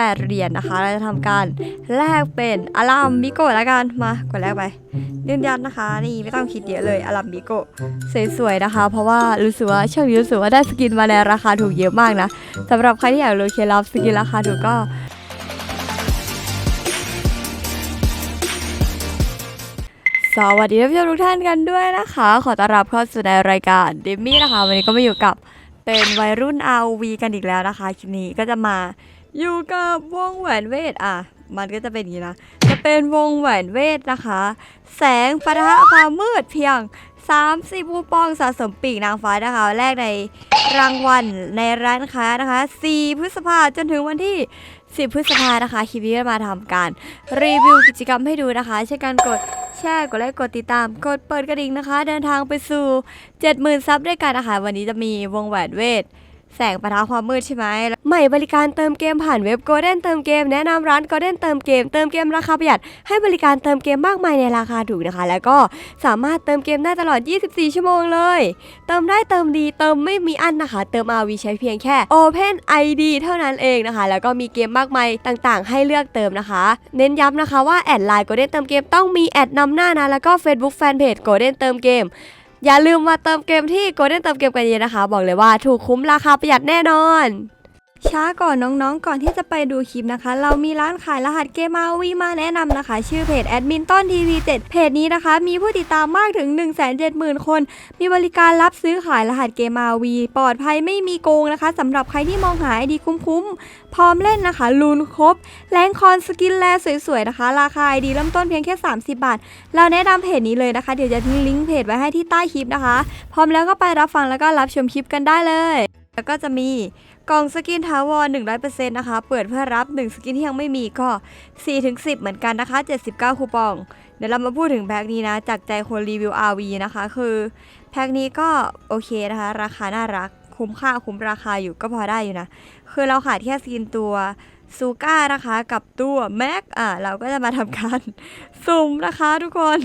8 เหรียญนะคะ เราจะทำการแลกเป็นอารัมบิโกะแล้วกัน มากดแลกไปยืนยันนะคะ นี่ไม่ต้องคิดเยอะเลยอารัมบิโกะสวยๆนะคะ เพราะว่ารู้สึกว่าช่วงนี้รู้สึกว่าได้สกินมาในราคาถูกเยอะมากนะสำหรับใครที่อยากรู้เคล็ดลับสกินราคาถูกก็สวัสดีท่านผู้ชมทุกท่านกันด้วยนะคะ ขอต้อนรับเข้าสู่ในรายการดิมมี่นะคะ วันนี้ก็มาอยู่กับเป็นวัยรุ่น RV กันอีกแล้วนะคะ คลิปนี้ก็จะมา อยู่กับวงแหวนเวทอะ มันก็จะเป็นอย่างนี้นะจะเป็นวงแหวนเวทนะคะ แสงปะทะความมืดเพียง 30คูปองสะสมปีกนางฟ้านะคะ แรกในรางวัลในร้านค้านะคะ 4 พฤษภาจนถึงวันที่ 10 พฤษภานะคะ คลิปนี้จะมาทำการรีวิวกิจกรรมให้ดูนะคะเช่นการกดแชร์กดไลค์กดติดตาม กดเปิดกระดิ่งนะคะ เดินทางไปสู่ 70,000 ซับด้วยกันนะคะ วันนี้จะมีวงแหวนเวท แสงประทะความมืดใช่ไหม ใหม่บริการเติมเกมผ่านเว็บ Golden เติมเกมแนะนำร้าน Golden เติมเกม เติมเกมราคาประหยัด ให้บริการเติมเกมมากมายในราคาถูกนะคะ แล้วก็สามารถเติมเกมได้ตลอด 24 ชั่วโมงเลย เติมได้เติมดีเติมไม่มีอันนะคะ เติม RV ใช้เพียงแค่ Open ID เท่านั้นเองนะคะ แล้วก็มีเกมมากมายต่างๆ ให้เลือกเติมนะคะ เน้นย้ำนะคะว่าแอดไลน์ Golden เติมเกมต้องมีแอดนำหน้านะแล้วก็ Facebook Fanpage Golden เติมเกม อย่าลืมมาเติมเกมที่ Golden เติมเกมกันเยอะนะคะ บอกเลยว่าถูกคุ้มราคาประหยัดแน่นอน ช้าก่อนน้องๆ ก่อนที่จะไปดูคลิปนะคะ เรามีร้านขายรหัสเกม RV มาแนะนำนะคะ ชื่อเพจแอดมินต้นทีวี7เพจนี้นะคะ มีผู้ติดตามมากถึง 170,000 คน มีบริการรับซื้อขายรหัสเกม RV ปลอดภัยไม่มีโกงนะคะสำหรับใครที่มองหาไอดีคุ้มๆ พร้อมเล่นนะคะลูนครบแรงคอนสกินแลสวยๆนะคะ ราคาไอดีเริ่มต้นเพียงแค่ 30 บาท เราแนะนำเพจนี้เลยนะคะ เดี๋ยวจะทิ้งลิงก์เพจไว้ให้ที่ใต้คลิปนะคะ พร้อมแล้วก็ไปรับฟังแล้วก็รับชมคลิปกันได้เลย แล้วก็จะมี กล่องสกินทาวร100%นะคะ เปิดเพื่อรับ 1 สกินที่ยังไม่มีก็ 4-10 เหมือนกันนะคะ 79 คูปอง เดี๋ยวเรามาพูดถึงแพ็คนี้นะ จากใจคนรีวิว RV นะคะ คือแพ็คนี้ก็โอเคนะคะ ราคาน่ารัก คุ้มค่าคุ้มราคาอยู่ก็พอได้อยู่นะ คือเราขาดแค่สกินตัวซูก้านะคะกับตัวแม็กอะเราก็จะมาทำการสุ่มนะคะทุกคน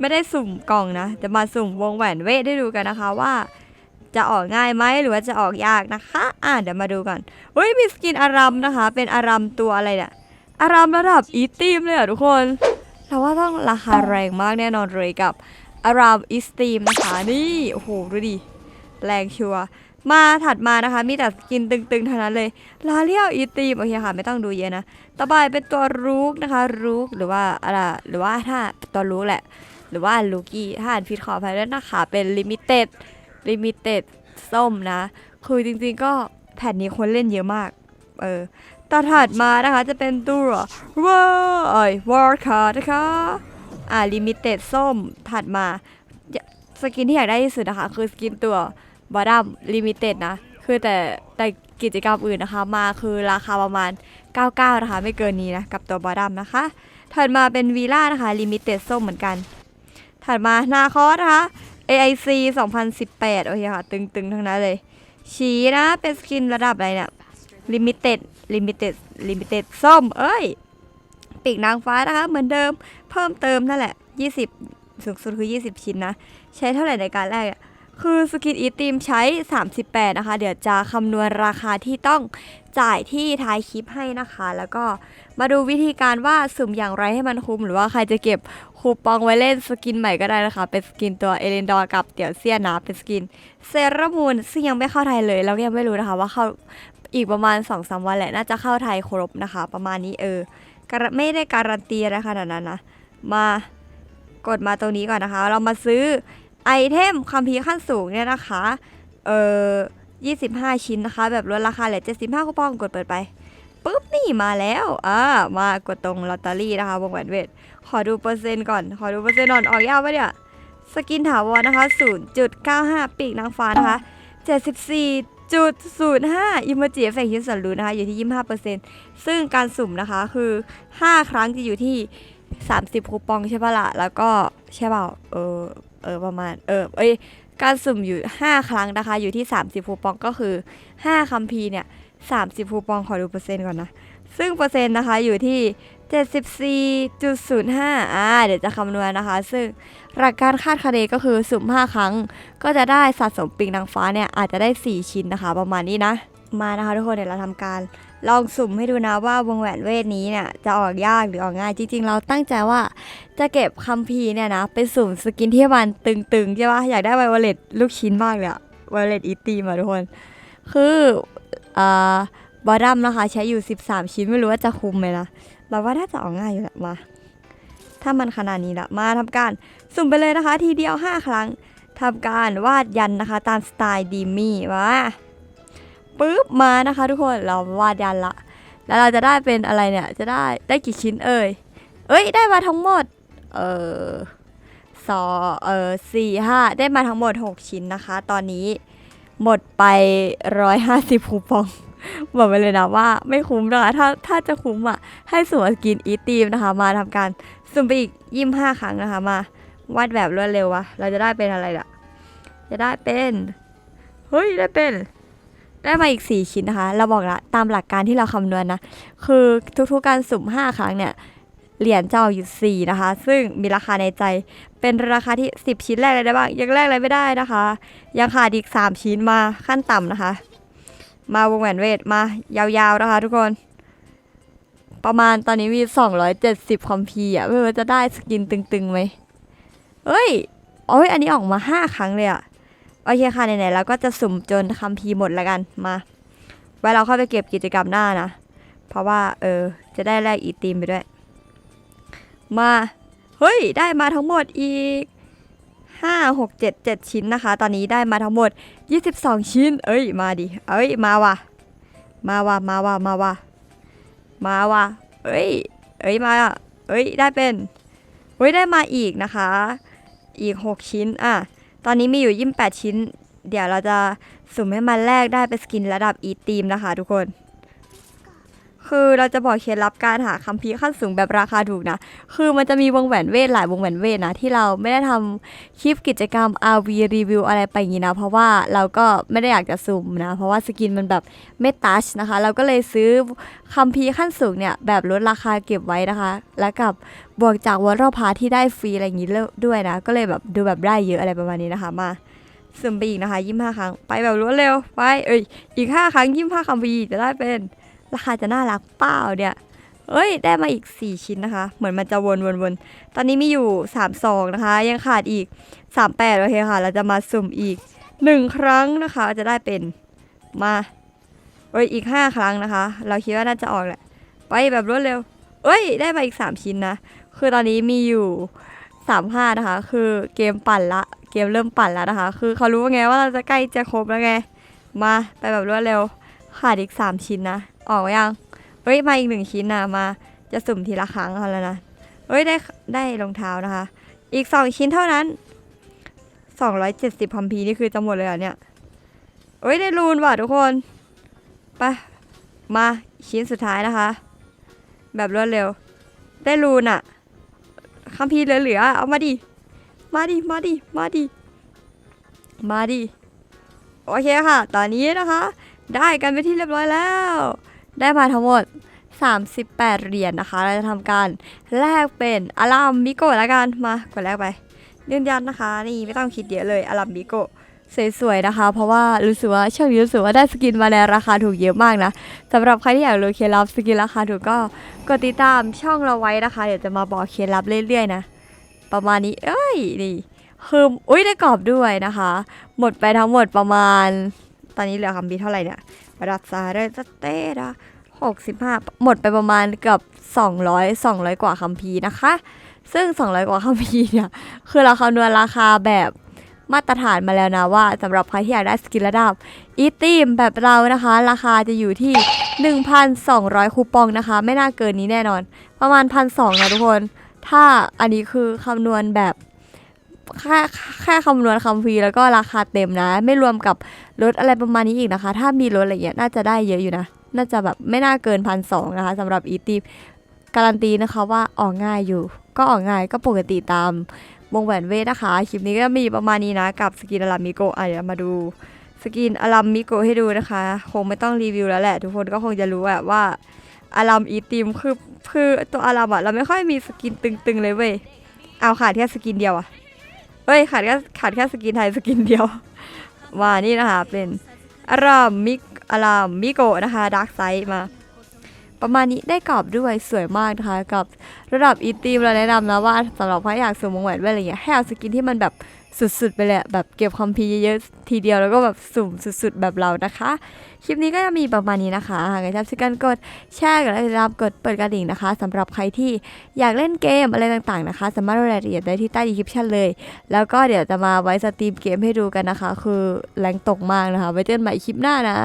ไม่ได้สุ่มกล่องนะ จะมาสุ่มวงแหวนเวทได้ดูกันนะคะว่า จะออกง่ายไหมหรือว่าจะออกยากนะคะ อะเดี๋ยวมาดูกันเฮ้ยมีสกินอารัมนะคะ เป็นอารัมตัวอะไรเนี่ยอารัมระดับอีทีมเลยอะทุกคนเราว่าต้องราคาแรงมากแน่นอนเลยกับอารัมอีสตีมนะคะนี่โอ้โหดูดิแรงชัวร์มาถัดมานะคะ มีแต่สกินตึงๆเท่านั้นเลยลาเลียวอีทีมโอเคค่ะไม่ต้องดูเยอะนะต่อไปเป็นตัวรูกนะคะรูกหรือว่าอะไรหรือว่าถ้าตัวรูกแหละ หรือว่าลูกี้ถ้าอ่านผิดขออภัยด้วยนะคะเป็นลิมิเต็ด ลิมิเต็ดส้มนะ คือจริงๆก็แผ่นนี้คนเล่นเยอะมาก เออต่อถัดมานะคะจะเป็นตัวว้าเอ้ยวอร์คาร์นะคะ อ่าลิมิเต็ดส้มถัดมา สกินที่อยากได้ที่สุดนะคะ คือสกินตัวบอดัมลิมิเต็ดนะ คือแต่แต่กิจกรรมอื่นนะคะ มาคือราคาประมาณ 99 นะคะ ไม่เกินนี้นะ กับตัวบอดัมนะคะ ถัดมาเป็นวีล่านะคะลิมิเต็ดส้มเหมือนกัน ถัดมานาคอสนะคะ AIC 2018 โอเคค่ะ ตึงๆ ทั้งนั้นเลยชีนะ เป็นสกินระดับอะไรเนี่ย Limited Limited Limited ส้ม เอ้ย ปีกนางฟ้านะคะ เหมือนเดิม เพิ่มเติมนั่นแหละ 20 สูงสุดคือ 20 ชิ้นนะ ใช้เท่าไหร่ในการแรกอะคือสกินอีทีมใช้ 38 นะคะ เดี๋ยวจะคำนวณราคาที่ต้องจ่ายที่ท้ายคลิปให้นะคะ แล้วก็มาดูวิธีการว่าสุ่มอย่างไรให้มันคุ้ม หรือว่าใครจะเก็บ คูปองไว้เล่นสกินใหม่ก็ได้นะคะ เป็นสกินตัวเอเลนดอร์กับเตี่ยวเซียนะเป็นสกินเซรามูนซึ่งยังไม่เข้าไทยเลยเราก็ยังไม่รู้นะคะ ว่าเข้าอีกประมาณ2อสวันแหละน่าจะเข้าไทยครบนะคะ ประมาณนี้เออไม่ได้การันตีอะไรขนาดนั้นนะมากดมาตรงนี้ก่อนนะคะ เรามาซื้อไอเทมคัมภีร์ขั้นสูงเนี่ยนะคะเออ25 ชิ้นนะคะ แบบลดราคาเหลือ75คูปองกดเปิดไป ปุ๊บนี่มาแล้วอ่ามากดตรงลอตเตอรี่นะคะวงแหวนเวทขอดูเปอร์เซ็นต์ก่อน ขอดูเปอร์เซ็นต์ก่อนออกยาวปะเนี่ยสกินถาวรนะคะ 0.95 ปีกนางฟ้านะคะ 74.05 อิมเมจิเอฟเฟกต์ชิ้นส่วนรู้นะคะ อยู่ที่ 25%ซึ่งการสุ่มนะคะคือ 5 ครั้งจะอยู่ที่ 30 คูปองใช่ปะละ่ะ แล้วก็ใช่เปล่า เออ เออ ประมาณ เออ เอ้ย การสุ่มอยู่ 5 ครั้งนะคะ อยู่ที่ 30 คูปองก็คือ 5คัมภีร์เนี่ย 30คูปองขอดูเปอร์เซ็นต์ก่อนนะ ซึ่งเปอร์เซ็นต์นะคะอยู่ที่74.05อ่าเดี๋ยวจะคำนวณนะคะ ซึ่งหลักการคาดคะเนก็คือสุ่ม5ครั้ง ก็จะได้สะสมปิงนางฟ้าเนี่ย อาจจะได้ 4 ชิ้นนะคะ ประมาณนี้นะ มานะคะทุกคนเดี๋ยวเราทำการลองสุ่มให้ดูนะว่าวงแหวนเวทนี้เนี่ยจะออกยากหรือออกง่าย จริง ๆ เราตั้งใจว่าจะเก็บคัมภีร์เนี่ยนะไปสุ่มสกินที่มันตึงๆใช่ปะอยากได้ไวโอเลตลูกชิ้นมากเลยอะไวโอเลตอีตีมาทุกคน คือ บอดัมนะคะ ใช้อยู่ 13 ชิ้นไม่รู้ว่าจะคุ้มไหมนะเราว่าน่าจะออกง่ายอยู่แหละมา ถ้ามันขนาดนี้ละมาทำการสุ่มไปเลยนะคะ ทีเดียว 5 ครั้งทำการวาดยันนะคะ ตามสไตล์ดีมี่มาปึ๊บมานะคะ ทุกคนเราวาดยันละ แล้วเราจะได้เป็นอะไรเนี่ย จะได้ได้กี่ชิ้นเอ่ยเอ้ยได้มาทั้งหมด เออสอเออสี่ห้าได้มาทั้งหมด 6 ชิ้นนะคะ ตอนนี้ หมดไป150คูปอง บอกไปเลยนะว่าไม่คุ้มนะคะถ้าถ้าจะคุ้มอะ ให้สวมกินอีทีมนะคะ มาทำการสุ่มไปอีกยี่ห้าครั้งนะคะ มาวาดแบบรวดเร็ววะเราจะได้เป็นอะไรล่ะ จะได้เป็นเฮ้ยได้เป็น ได้มาอีก 4 ชิ้นนะคะ เราบอกละตามหลักการที่เราคำนวณนะคือทุกๆการสุ่ม 5 ครั้งเนี่ย เหรียญจะออกอยู่ 4 นะคะ ซึ่งมีราคาในใจ เป็นราคาที่ 10 ชิ้นแรกเลยได้บ้างยังแรกอะไรไม่ได้นะคะ ยังขาดอีก 3 ชิ้นมาขั้นต่ำนะคะ มาวงแหวนเวทมายาวๆนะคะทุกคน ประมาณตอนนี้มี 270 คอมพีร์อะไม่ว่าจะได้สกินตึงๆไหมเอ้ยโอ้ยอันนี้ออกมา 5 ครั้งเลยอะโอเคค่ะไหนๆเราก็จะสุ่มจนคัมพีหมดแล้วกันมา ไว้เราเข้าไปเก็บกิจกรรมหน้านะ เพราะว่า เออ จะได้แลกอีทีมไปด้วย มา เฮ้ย ได้มาทั้งหมดอีก 5 6 7 7 ชิ้นนะคะ ตอนนี้ได้มาทั้งหมด 22 ชิ้น เอ้ย มาดิ เอ้ย มาว่ะ มาว่ะ มาว่ะ มาว่ะ มาว่ะ เอ้ย เอ้ย มาเอ้ย ได้เป็น เฮ้ย ได้มาอีกนะคะ อีก 6 ชิ้น อะ ตอนนี้มีอยู่ 28 ชิ้น เดี๋ยวเราจะสุ่มให้มันแรกได้เป็นสกินระดับอีทีมนะคะทุกคน คือเราจะบอกเคล็ดลับการหาคัมภีร์ขั้นสูงแบบราคาถูกนะ คือมันจะมีวงแหวนเวทหลายวงแหวนเวทนะ ที่เราไม่ได้ทำคลิปกิจกรรม RV รีวิวอะไรไปอย่างนี้นะ เพราะว่าเราก็ไม่ได้อยากจะสุ่มนะ เพราะว่าสกินมันแบบไม่ตัชนะคะ เราก็เลยซื้อคัมภีร์ขั้นสูงเนี่ยแบบลดราคาเก็บไว้นะคะ แล้วกับบวกจากวอลล์พาที่ได้ฟรีอะไรอย่างนี้ด้วยนะ ก็เลยแบบดูแบบได้เยอะอะไรประมาณนี้นะคะมาสุ่มไปอีกนะคะ 25 ครั้ง ไปแบบรวดเร็ว ไป เอ้ย อีก 5 ครั้ง 25คัมภีร์จะได้เป็น ราคาจะน่ารักเปล่าเนี่ยเอ้ย ได้มาอีก 4 ชิ้นนะคะ เหมือนมันจะวนวนวนตอนนี้มีอยู่3ซองนะคะ ยังขาดอีก 38 โอเคค่ะ เราจะมาสุ่มอีก 1 ครั้งนะคะ จะได้เป็นมาเอ้ยอีก 5 ครั้งนะคะ เราคิดว่าน่าจะออกแหละ ไปแบบรวดเร็ว เอ้ย ได้มาอีก 3 ชิ้นนะ คือตอนนี้มีอยู่ 35 นะคะ คือเกมปั่นละ เกมเริ่มปั่นแล้วนะคะ คือเขารู้ว่าไงว่าเราจะใกล้จะครบแล้วไง มาไปแบบรวดเร็ว ขาดอีก3ชิ้นนะ ออกยังเฮ้ยมาอีกหนึ่งชิ้นนะมา จะสุ่มทีละครั้งเอาแล้วนะเฮ้ยได้ได้รองเท้านะคะ อีกสองชิ้นเท่านั้นสองร้อยเจ็ดสิบพัมพีนี่คือจะหมดเลยเหรอเนี่ยเฮ้ยได้รูนว่ะทุกคนไปมาชิ้นสุดท้ายนะคะ แบบรวดเร็ว ได้รูนอะคัมพีเหลือๆเอามาดิมาดิมาดิมาดิมาดิโอเคค่ะ ตอนนี้นะคะ ได้กันไปที่เรียบร้อยแล้ว ได้มาทั้งหมด 38 เหรียญนะคะ เราจะทำการแลกเป็นอารามมิโกะแล้วกัน มากดแลกไปยืนยันนะคะ นี่ไม่ต้องคิดเยอะเลยอารามมิโกะสวยๆนะคะ เพราะว่ารู้สึกว่าช่วงนี้รู้สึกว่าได้สกินมาในราคาถูกเยอะมากนะสำหรับใครที่อยากรู้เคล็ดลับสกินราคาถูกก็กดติดตามช่องเราไว้นะคะ เดี๋ยวจะมาบอกเคล็ดลับเรื่อยๆนะ ประมาณนี้เอ้ยนี่คืออุ้ยได้กรอบด้วยนะคะ หมดไปทั้งหมดประมาณ ตอนนี้เหลือคำบีเท่าไหร่เนี่ยระดับซาเรสเตระหกสิบห้าหมดไปประมาณเกือบสองร้อยสองร้อยกว่าคัมภีนะคะ ซึ่งสองร้อยกว่าคัมภีเนี่ยคือเราคำนวณราคาแบบมาตรฐานมาแล้วนะว่าสำหรับใครที่อยากได้สกินระดับอีทีมแบบเรานะคะ ราคาจะอยู่ที่ 1,200 คูปองนะคะ ไม่น่าเกินนี้แน่นอน ประมาณ 1,200นะทุกคน ถ้าอันนี้คือคำนวณแบบ ค่แค่คำนวณคำฟรีแล้วก็ราคาเต็มนะ ไม่รวมกับลดอะไรประมาณนี้อีกนะคะ ถ้ามีลดอะไรเงี้ยน่าจะได้เยอะอยู่นะ น่าจะแบบไม่น่าเกินพันสองนะคะสำหรับอีทีการันตีนะคะว่าออกง่ายอยู่ ก็ออกง่ายก็ปกติตามวงแหวนเวทนะคะ คลิปนี้ก็มีประมาณนี้นะ กับสกินอารามิโกอะเดี๋ยวมาดูสกินอารามิโกให้ดูนะคะ คงไม่ต้องรีวิวแล้วแหละ ทุกคนก็คงจะรู้อะว่าอารามอีทีมคือคือตัวอารามอะเราไม่ค่อยมีสกินตึงๆเลยเว้ยเอาขาดแค่สกินเดียวอะ เฮ้ยขาดแค่ขาดแค่สกินไทยสกินเดียว ว่านี่นะคะเป็นอารามมิกอารามมิโกะนะคะดาร์กไซส์มา ประมาณนี้ได้กรอบด้วยสวยมากนะคะ กับระดับอีทีมเราแนะนำนะว่าสำหรับใครอยากสวมวงแหวนแว่นอะไรเงี้ยให้เอาสกินที่มันแบบ สุดๆ ไปเลยอะแบบเก็บความพีเยอะๆทีเดียวแล้วก็แบบสุ่มสุดๆ แบบเรานะคะ คลิปนี้ก็จะมีประมาณนี้นะคะหากชอบช่วยกันกดแชร์กดไลค์กดติดตามกดเปิดกระดิ่งนะคะสำหรับใครที่อยากเล่นเกมอะไรต่างๆนะคะ สามารถรายละเอียดได้ที่ใต้ดีคลิปชันเลย แล้วก็เดี๋ยวจะมาไว้สตรีมเกมให้ดูกันนะคะ คือแรงตกมากนะคะไว้เจอกันใหม่คลิปหน้านะ